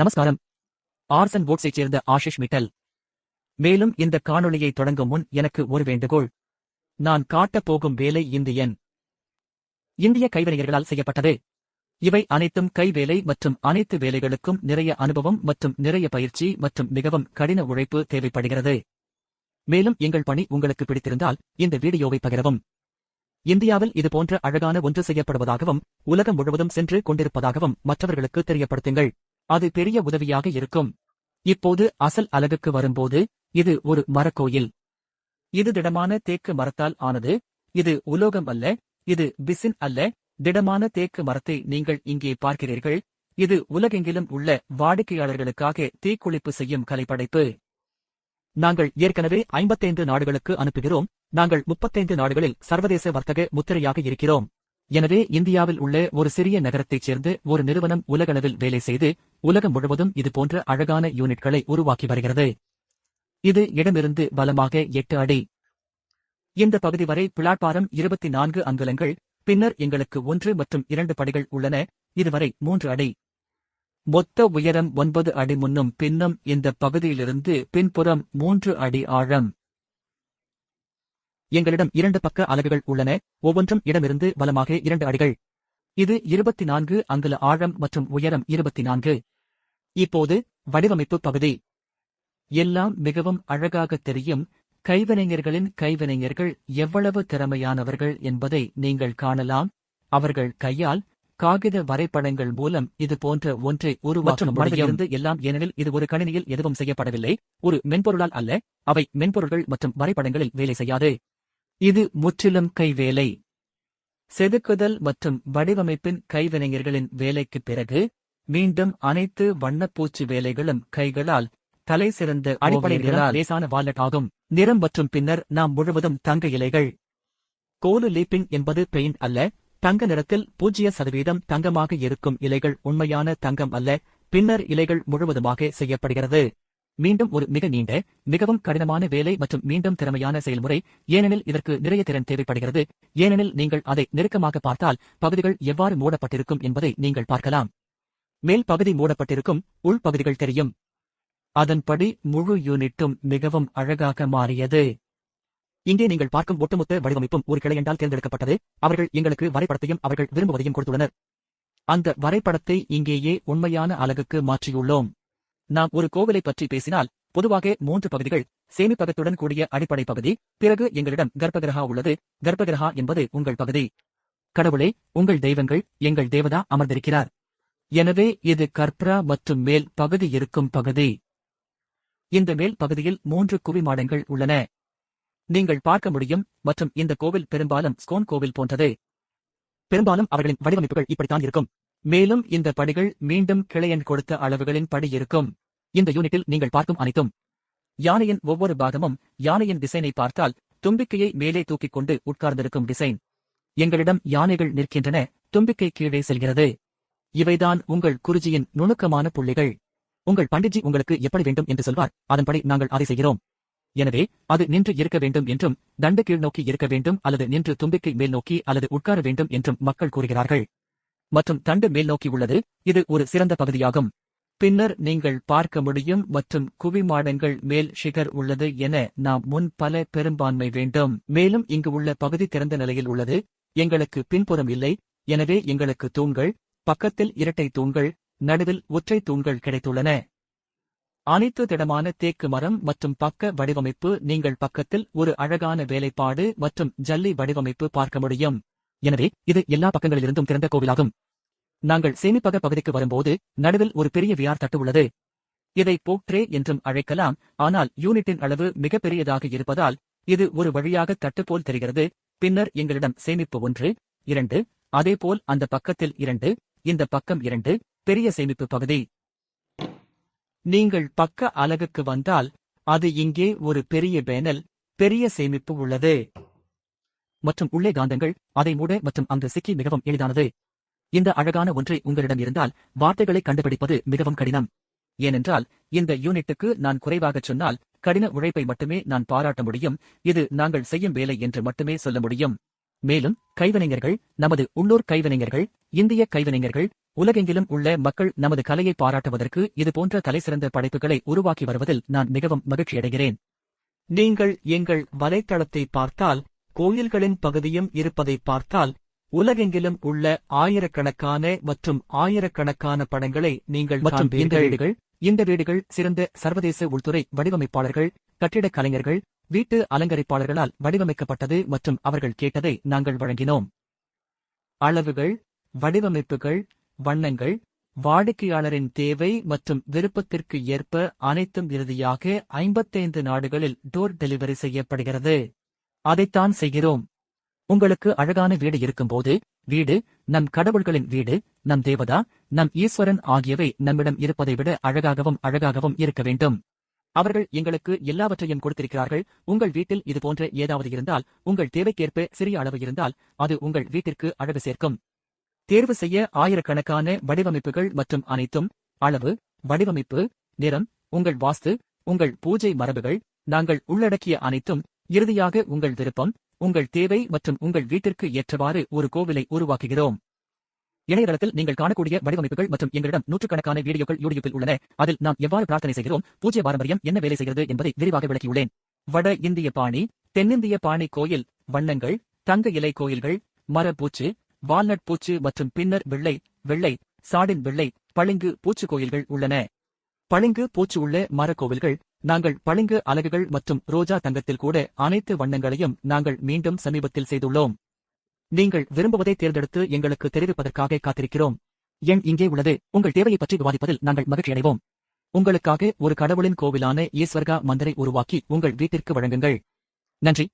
நமஸ்காரம். ஆர்சன் போட்ஸைச் சேர்ந்த ஆஷிஷ் மிட்டல். மேலும் இந்த காணொளியை தொடங்கும் முன் எனக்கு ஒரு வேண்டுகோள். நான் காட்டப் போகும் வேலை இந்தியன் இந்திய கைவினைஞர்களால் செய்யப்பட்டது. இவை அனைத்தும் கைவேலை மற்றும் அனைத்து வேலைகளுக்கும் நிறைய அனுபவம் மற்றும் நிறைய பயிற்சி மற்றும் மிகவும் கடின உழைப்பு தேவைப்படுகிறது. மேலும் எங்கள் பணி உங்களுக்கு பிடித்திருந்தால் இந்த வீடியோவை பகிரவும். இந்தியாவில் இது போன்ற அழகான ஒன்று செய்யப்படுவதாகவும் உலகம் முழுவதும் சென்று கொண்டிருப்பதாகவும் மற்றவர்களுக்கு தெரியப்படுத்துங்கள். அது பெரிய உதவியாக இருக்கும். இப்போது அசல் அலகுக்கு வரும்போது இது ஒரு மரக்கோயில். இது திடமான தேக்கு மரத்தால் ஆனது. இது உலோகம் அல்ல. இது பிசின் அல்ல. திடமான தேக்கு மரத்தை நீங்கள் இங்கே பார்க்கிறீர்கள். இது உலகெங்கிலும் உள்ள வாடிக்கையாளர்களுக்காக தீக்குளிப்பு செய்யும் கலைப்படைப்பு. நாங்கள் ஏற்கனவே ஐம்பத்தைந்து நாடுகளுக்கு அனுப்புகிறோம். நாங்கள் முப்பத்தைந்து நாடுகளில் சர்வதேச வர்த்தக முத்திரையாக இருக்கிறோம். எனவே இந்தியாவில் உள்ள ஒரு சிறிய நகரத்தைச் சேர்ந்து ஒரு நிறுவனம் உலகளவில் வேலை செய்து உலகம் முழுவதும் இது போன்ற அழகான யூனிட்களை உருவாக்கி வருகிறது. இது இடமிருந்து பலமாக எட்டு அடி. இந்த பகுதி வரை பிளாட்பாரம் இருபத்தி நான்கு அங்குலங்கள் பின்னர் எங்களுக்கு ஒன்று மற்றும் இரண்டு படிகள் உள்ளன. இதுவரை மூன்று அடி. மொத்த உயரம் ஒன்பது அடி முன்னும் பின்னும் இந்த பகுதியிலிருந்து பின்புறம் மூன்று அடி ஆழம். எங்களிடம் இரண்டு பக்க அலகுகள் உள்ளன. ஒவ்வொன்றும் இடமிருந்து வலமாக இரண்டு அடிகள். இது இருபத்தி நான்கு அங்குல ஆழம் மற்றும் உயரம் இருபத்தி நான்கு இப்போது வடிவமைப்பு பகுதி. எல்லாம் மிகவும் அழகாக தெரியும். கைவினைஞர்களின் கைவினைஞர்கள் எவ்வளவு திறமையானவர்கள் என்பதை நீங்கள் காணலாம். அவர்கள் கையால் காகித வரைபடங்கள் மூலம் இது போன்ற ஒன்றை உருவாக்க முடியும் எல்லாம் ஏனெனில் இது ஒரு கணினியில் எதுவும் செய்யப்படவில்லை. ஒரு மென்பொருளால் அல்ல. அவை மென்பொருள்கள் மற்றும் வரைபடங்களில் வேலை செய்யாது. இது முற்றிலும் கைவேலை. செதுக்குதல் மற்றும் வடிவமைப்பின் கைவினைஞர்களின் வேலைக்குப் பிறகு மீண்டும் அனைத்து வண்ணப்பூச்சு வேலைகளும் கைகளால் தலை சிறந்த அடிப்படை லேசான வாலட் ஆகும் நிறம் மற்றும் பின்னர் நாம் முழுவதும் தங்க இலைகள். கோலு லீப்பிங் என்பது பெயிண்ட் அல்ல தங்க நிறத்தில் பூஜ்ய சதவீதம் தங்கமாக இருக்கும் இலைகள் உண்மையான தங்கம் அல்ல பின்னர் இலைகள் முழுவதுமாக செய்யப்படுகிறது. மீண்டும் ஒரு மிக நீண்ட மிகவும் கடினமான வேலை மற்றும் மீண்டும் திறமையான செயல்முறை. ஏனெனில் இதற்கு நிறைய திறன் தேவைப்படுகிறது. ஏனெனில் நீங்கள் அதை நெருக்கமாக பார்த்தால் பகுதிகள் எவ்வாறு மூடப்பட்டிருக்கும் என்பதை நீங்கள் பார்க்கலாம். மேல் பகுதி மூடப்பட்டிருக்கும் உள்பகுதிகள் தெரியும். அதன்படி முழு யூனிட்டும் மிகவும் அழகாக மாறியது. இங்கே நீங்கள் பார்க்கும் ஒட்டுமொத்த வடிவமைப்பும் ஒரு கிளையண்டால் தேர்ந்தெடுக்கப்பட்டது. அவர்கள் எங்களுக்கு வரைபடத்தையும் அவர்கள் விரும்புவதையும் கொடுத்துள்ளனர். அந்த வரைபடத்தை இங்கேயே உண்மையான அலகுக்கு மாற்றியுள்ளோம். நாம் ஒரு கோவிலை பற்றி பேசினால் பொதுவாக மூன்று பகுதிகள் சேமிப்பகத்துடன் கூடிய அடிப்படை பகுதி பிறகு எங்களிடம் கர்ப்பகிரகா உள்ளது. கர்ப்பகிரகா என்பது உங்கள் பகுதி. கடவுளே உங்கள் தெய்வங்கள் எங்கள் தேவதா அமர்ந்திருக்கிறார். எனவே இது கர்ப்ரா மற்றும் மேல் பகுதி இருக்கும் பகுதி. இந்த மேல் பகுதியில் மூன்று குவிமாடங்கள் உள்ளன. நீங்கள் பார்க்க முடியும் மற்றும் இந்த கோவில் பெரும்பாலும் ஸ்கோன் கோவில் போன்றது. பெரும்பாலும் அவர்களின் வடிவமைப்புகள் இப்படித்தான் இருக்கும். மேலும் இந்த படிகள் மீண்டும் கிளையன் கொடுத்த அளவுகளின் படி இருக்கும். இந்த யூனிட்டில் நீங்கள் பார்க்கும் அனைத்தும் யானையின் ஒவ்வொரு பாகமும் யானையின் டிசைனை பார்த்தால் தும்பிக்கையை மேலே தூக்கிக் கொண்டு உட்கார்ந்திருக்கும் டிசைன். எங்களிடம் யானைகள் நிற்கின்றன தும்பிக்கை கீழே செல்கிறது. இவைதான் உங்கள் குருஜியின் நுணுக்கமான புள்ளிகள். உங்கள் பண்டிட்ஜி உங்களுக்கு எப்படி வேண்டும் என்று சொல்வார் அதன்படி நாங்கள் அதை செய்கிறோம். எனவே அது நின்று இருக்க வேண்டும் என்றும் தண்டு கீழ் நோக்கி இருக்க வேண்டும் அல்லது நின்று தும்பிக்கை மேல் நோக்கி அல்லது உட்கார வேண்டும் என்றும் மக்கள் கூறுகிறார்கள். மற்றும் தண்டு மேல் நோக்கி உள்ளது. இது ஒரு சிறந்த பகுதியாகும். பின்னர் நீங்கள் பார்க்க முடியும் மற்றும் குவிமாடங்கள் மேல் ஷிகர் உள்ளது என நாம் முன் பல பெரும்பான்மை வேண்டும். மேலும் இங்கு உள்ள பகுதி திறந்த நிலையில் உள்ளது. எங்களுக்கு பின்புறம் இல்லை. எனவே எங்களுக்கு தூண்கள் பக்கத்தில் இரட்டை தூண்கள் நடுவில் ஒற்றை தூண்கள் கிடைத்துள்ளன. அனைத்து திடமான தேக்கு மரம் மற்றும் பக்க வடிவமைப்பு நீங்கள் பக்கத்தில் ஒரு அழகான வேலைப்பாடு மற்றும் ஜல்லி வடிவமைப்பு பார்க்க முடியும். எனவே இது எல்லா பக்கங்களிலிருந்தும் திறந்த கோவிலாகும். நாங்கள் சேமிப்பக பகுதிக்கு வரும்போது நடுவில் ஒரு பெரிய வியார் தட்டு உள்ளது. இதை போக்ட்ரே என்றும் அழைக்கலாம். ஆனால் யூனிட்டின் அளவு மிகப்பெரியதாக இருப்பதால் இது ஒரு வழியாக தட்டு போல் தெரிகிறது. பின்னர் எங்களிடம் சேமிப்பு ஒன்று இரண்டு அதேபோல் அந்த பக்கத்தில் இரண்டு இந்த பக்கம் இரண்டு பெரிய சேமிப்பு பகுதி. நீங்கள் பக்க அலகுக்கு வந்தால் அது இங்கே ஒரு பெரிய பேனல் பெரிய சேமிப்பு உள்ளது. மற்றும் உள்ளே காந்தங்கள் அதை மூட மற்றும் அங்கு சிக்கி மிகவும் எளிதானது. இந்த அழகான ஒன்றை உங்களிடம் இருந்தால் வார்த்தைகளை கண்டுபிடிப்பது மிகவும் கடினம். ஏனென்றால் இந்த யூனிட்டுக்கு நான் குறைவாகச் சொன்னால் கடின உழைப்பை மட்டுமே நான் பாராட்ட முடியும் இது நாங்கள் செய்யும் வேலை என்று மட்டுமே சொல்ல முடியும். மேலும் கைவினைஞர்கள் நமது உள்ளூர் கைவினைஞர்கள் இந்திய கைவினைஞர்கள் உலகெங்கிலும் உள்ள மக்கள் நமது கலையை பாராட்டுவதற்கு இதுபோன்ற தலைசிறந்த படைப்புகளை உருவாக்கி வருவதில் நான் மிகவும் மகிழ்ச்சியடைகிறேன். நீங்கள் எங்கள் வலைத்தளத்தை பார்த்தால் கோயில்களின் பகுதியும் இருப்பதை பார்த்தால் உலகெங்கிலும் உள்ள ஆயிரக்கணக்கான மற்றும் ஆயிரக்கணக்கான படங்களை நீங்கள் மற்றும் இந்த வீடுகள் இந்த வீடுகள் சிறந்த சர்வதேச உள்துறை வடிவமைப்பாளர்கள் கட்டிடக் கலைஞர்கள் வீட்டு அலங்கரிப்பாளர்களால் வடிவமைக்கப்பட்டது மற்றும் அவர்கள் கேட்டதை நாங்கள் வழங்கினோம். அளவுகள் வடிவமைப்புகள் வண்ணங்கள் வாடிக்கையாளரின் தேவை மற்றும் விருப்பத்திற்கு ஏற்ப அனைத்தும் இறுதியாக ஐம்பத்தைந்து நாடுகளில் டோர் டெலிவரி செய்யப்படுகிறது. அதைத்தான் செய்கிறோம். உங்களுக்கு அழகான வீடு இருக்கும்போது வீடு நம் கடவுள்களின் வீடு நம் தேவதா நம் ஈஸ்வரன் ஆகியவை நம்மிடம் இருப்பதை விட அழகாகவும் அழகாகவும் இருக்க வேண்டும். அவர்கள் எங்களுக்கு எல்லாவற்றையும் கொடுத்திருக்கிறார்கள். உங்கள் வீட்டில் இது போன்ற ஏதாவது இருந்தால் உங்கள் தேவைக்கேற்ப சிறிய அளவு இருந்தால் அது உங்கள் வீட்டிற்கு அழகு சேர்க்கும். தேர்வு செய்ய ஆயிரக்கணக்கான வடிவமைப்புகள் மற்றும் அனைத்தும் அளவு வடிவமைப்பு நிறம் உங்கள் வாஸ்து உங்கள் பூஜை மரபுகள் நாங்கள் உள்ளடக்கிய அனைத்தும் இறுதியாக உங்கள் விருப்பம் உங்கள் தேவை மற்றும் உங்கள் வீட்டிற்கு ஏற்றவாறு ஒரு கோவிலை உருவாக்குகிறோம். இணையதளத்தில் நீங்கள் காணக்கூடிய வடிவமைப்புகள் மற்றும் எங்களிடம் நூற்றுக்கணக்கான வீடியோக்கள் யூடியூப்பில் உள்ளன. அதில் நாம் எவ்வாறு பிரார்த்தனை செய்கிறோம் பூஜ்ய பாரம்பரியம் என்ன வேலை செய்கிறது என்பதை விரிவாக விளக்கியுள்ளேன். வட இந்திய பாணி தென்னிந்திய பாணி கோயில் வண்ணங்கள் தங்க இலை கோயில்கள் மர பூச்சு வால்நட் பூச்சு மற்றும் பின்னர் வெள்ளை வெள்ளை சாடின் வெள்ளை பளிங்கு பூச்சு கோயில்கள் உள்ளன. பளிங்கு பூச்சு உள்ள மரக்கோவில்கள் நாங்கள் பளிங்கு அலகுகள் மற்றும் ரோஜா தங்கத்தில் கூட அனைத்து வண்ணங்களையும் நாங்கள் மீண்டும் சமீபத்தில் செய்துள்ளோம். நீங்கள் விரும்புவதை தேர்ந்தெடுத்து எங்களுக்கு தெரிவிப்பதற்காக காத்திருக்கிறோம். எண் இங்கே உள்ளது. உங்கள் தேவையை பற்றி விவாதிப்பதில் நாங்கள் மகிழ்ச்சியடைவோம். உங்களுக்காக ஒரு கடவுளின் கோவிலான ஈஸ்வர்கா மந்தரை உருவாக்கி உங்கள் வீட்டிற்கு வழங்குங்கள். நன்றி.